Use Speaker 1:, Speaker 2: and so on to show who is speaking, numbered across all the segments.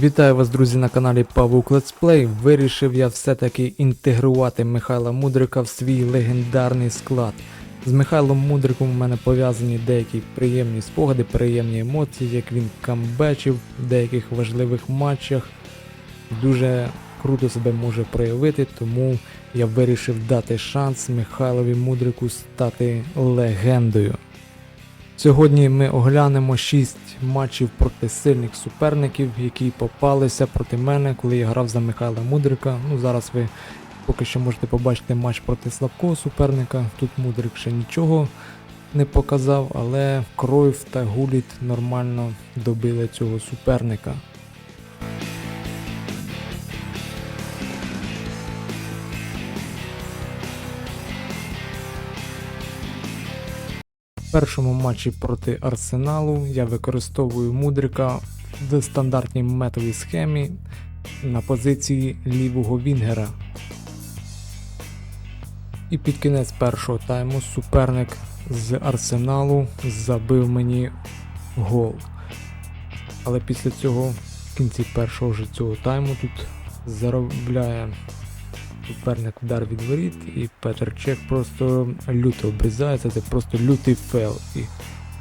Speaker 1: Вітаю вас, друзі, на каналі Павук Летсплей. Вирішив я все-таки інтегрувати Михайла Мудрика в свій легендарний склад. З Михайлом Мудриком у мене пов'язані деякі приємні спогади, приємні емоції, як він камбечив в деяких важливих матчах. Дуже круто себе може проявити, тому я вирішив дати шанс Михайлові Мудрику стати легендою. Сьогодні ми оглянемо 6 матчів проти сильних суперників, які попалися проти мене, коли я грав за Михайла Мудрика. Ну зараз ви поки що можете побачити матч проти слабкого суперника. Тут Мудрик ще нічого не показав, але Кройф та Гуліт нормально добили цього суперника. Першому матчі проти Арсеналу я використовую Мудрика в стандартній метовій схемі на позиції лівого Вінгера. І під кінець першого тайму суперник з Арсеналу забив мені гол. Але після цього, в кінці першого вже цього тайму, тут заробляє суперник вдар від воріт, і Петр Чех просто люто обрізається, це просто лютий фейл. І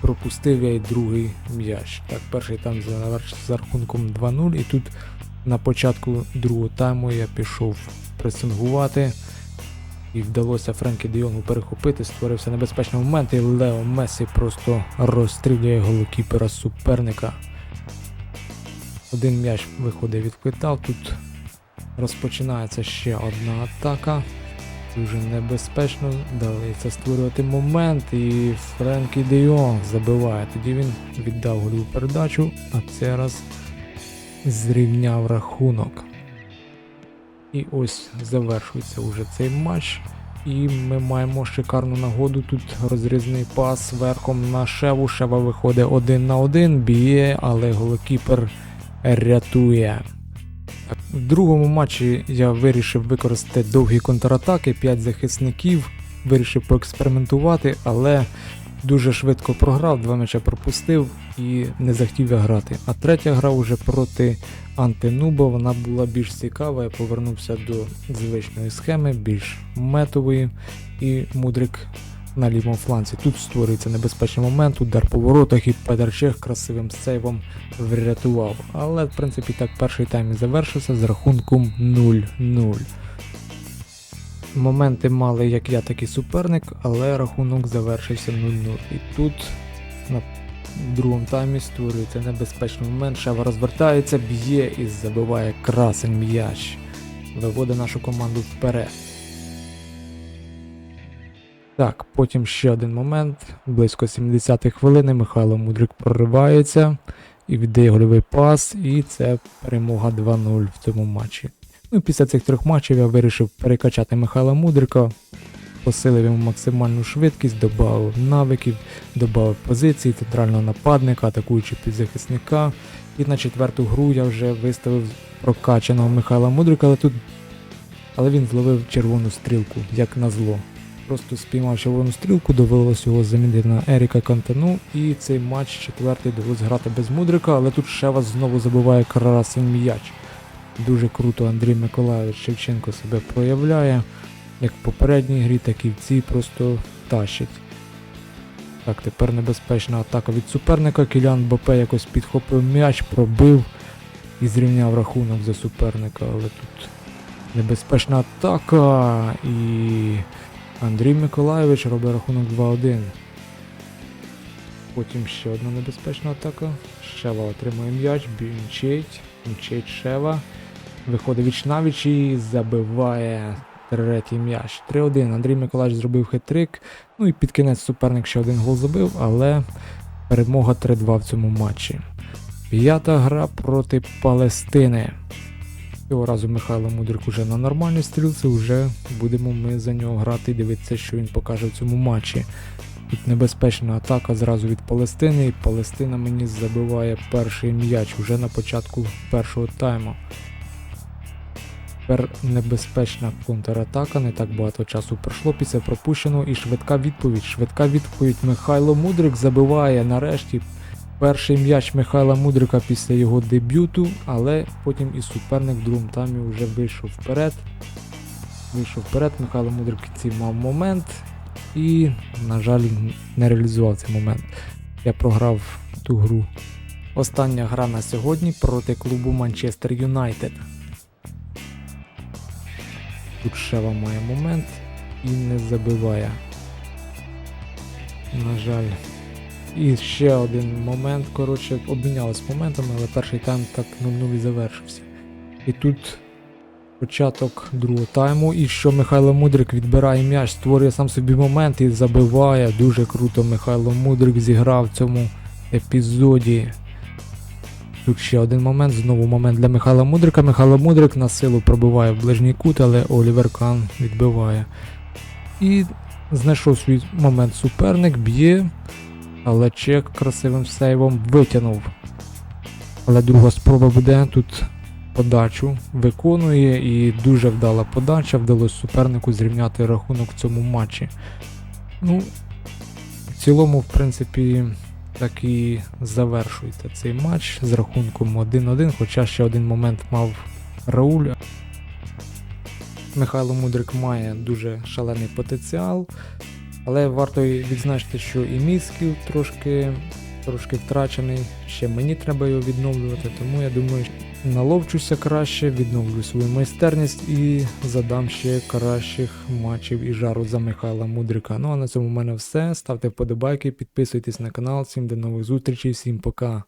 Speaker 1: пропустив я й другий м'яч. Так, перший там завершився з рахунком 2-0, і тут на початку другого тайму я пішов пресингувати. І вдалося Френкі Дейонгу перехопити, створився небезпечний момент, і Лео Месі просто розстрілює голокіпера суперника. Один м'яч виходить від квита, тут розпочинається ще одна атака. Дуже небезпечно вдається створювати момент, і Френкі Де Йонг забиває. Тоді він віддав гольову передачу, а цей раз зрівняв рахунок. І ось завершується вже цей матч. І ми маємо шикарну нагоду. Тут розрізний пас верхом на Шеву. Шева виходить один на один, б'є, але голокіпер рятує. В другому матчі я вирішив використати довгі контратаки, 5 захисників, вирішив поекспериментувати, але дуже швидко програв, два м'яча пропустив і не захотів я грати. А третя гра вже проти Антинуба, вона була більш цікава, я повернувся до звичної схеми, більш метової, і Мудрик на лівому фланці. Тут створюється небезпечний момент, удар по воротах і Петр Чех красивим сейвом врятував. Але, в принципі, так перший тайм і завершився з рахунком 0-0. Моменти мали як я, так і суперник, але рахунок завершився 0-0. І тут на другому таймі створюється небезпечний момент. Шева розвертається, б'є і забиває красень м'яч. Виводить нашу команду вперед. Так, потім ще один момент. Близько 70-ї хвилини Михайло Мудрик проривається і віддає гольовий пас, і це перемога 2-0 в цьому матчі. Ну після цих трьох матчів я вирішив перекачати Михайла Мудрика, посилив йому максимальну швидкість, додав навиків, додав позиції центрального нападника, атакуючи підзахисника. І на четверту гру я вже виставив прокачаного Михайла Мудрика, але тут але він зловив червону стрілку, як на зло. Просто спіймав червону стрілку, довелося його замінити на Еріка Кантану, і цей матч четвертий довелося грати без Мудрика, але тут Шева знову забиває красень м'яч. Дуже круто Андрій Миколайович Шевченко себе проявляє. Як в попередній грі, так і в цій просто тащить. Так, тепер небезпечна атака від суперника. Кілян Бопе якось підхопив м'яч, пробив і зрівняв рахунок за суперника. Але тут небезпечна атака і Андрій Миколайович робить рахунок 2-1. Потім ще одна небезпечна атака. Шева отримує м'яч, мчить, мчить Шева. Виходить віч навіч і забиває третій м'яч. 3-1. Андрій Миколаївич зробив хитрик. Ну і під кінець суперник ще один гол забив, але перемога 3-2 в цьому матчі. П'ята гра проти Палестини. Цього разу Михайло Мудрик уже на нормальній стрілці, вже будемо ми за нього грати і дивитися, що він покаже в цьому матчі. Тут небезпечна атака зразу від Палестини, і Палестина мені забиває перший м'яч уже на початку першого тайму. Тепер небезпечна контратака, не так багато часу пройшло після пропущеного і швидка відповідь. Швидка відповідь Михайло Мудрик забиває нарешті перший м'яч Михайла Мудрика після його дебюту, але потім і суперник в другому таймі вже вийшов вперед. Вийшов вперед, Михайло Мудрик кінці мав момент і, на жаль, не реалізував цей момент. Я програв ту гру. Остання гра на сьогодні проти клубу Манчестер Юнайтед. Тут Шева має момент і не забиває. На жаль. І ще один момент. Коротше, обмінялись моментами, але перший тайм так 0-0 і завершився. І тут початок другого тайму. І що Михайло Мудрик відбирає м'яч, створює сам собі момент і забиває. Дуже круто Михайло Мудрик зіграв в цьому епізоді. Тут ще один момент, знову момент для Михайла Мудрика. Михайло Мудрик на силу пробиває в ближній кут, але Олівер Кан відбиває. І знайшов свій момент суперник, б'є, але чек красивим сейвом витягнув. Але друга спроба буде тут подачу виконує і дуже вдала подача. Вдалося супернику зрівняти рахунок в цьому матчі. Ну, в цілому, в принципі, так і завершуйте цей матч з рахунком 1-1, хоча ще один момент мав Рауль. Михайло Мудрик має дуже шалений потенціал, але варто відзначити, що і мій скіл трошки, трошки втрачений, ще мені треба його відновлювати, тому я думаю, наловчуся краще, відновлю свою майстерність і задам ще кращих матчів і жару за Михайла Мудрика. Ну а на цьому в мене все. Ставте вподобайки, підписуйтесь на канал. Всім до нових зустрічей, всім пока.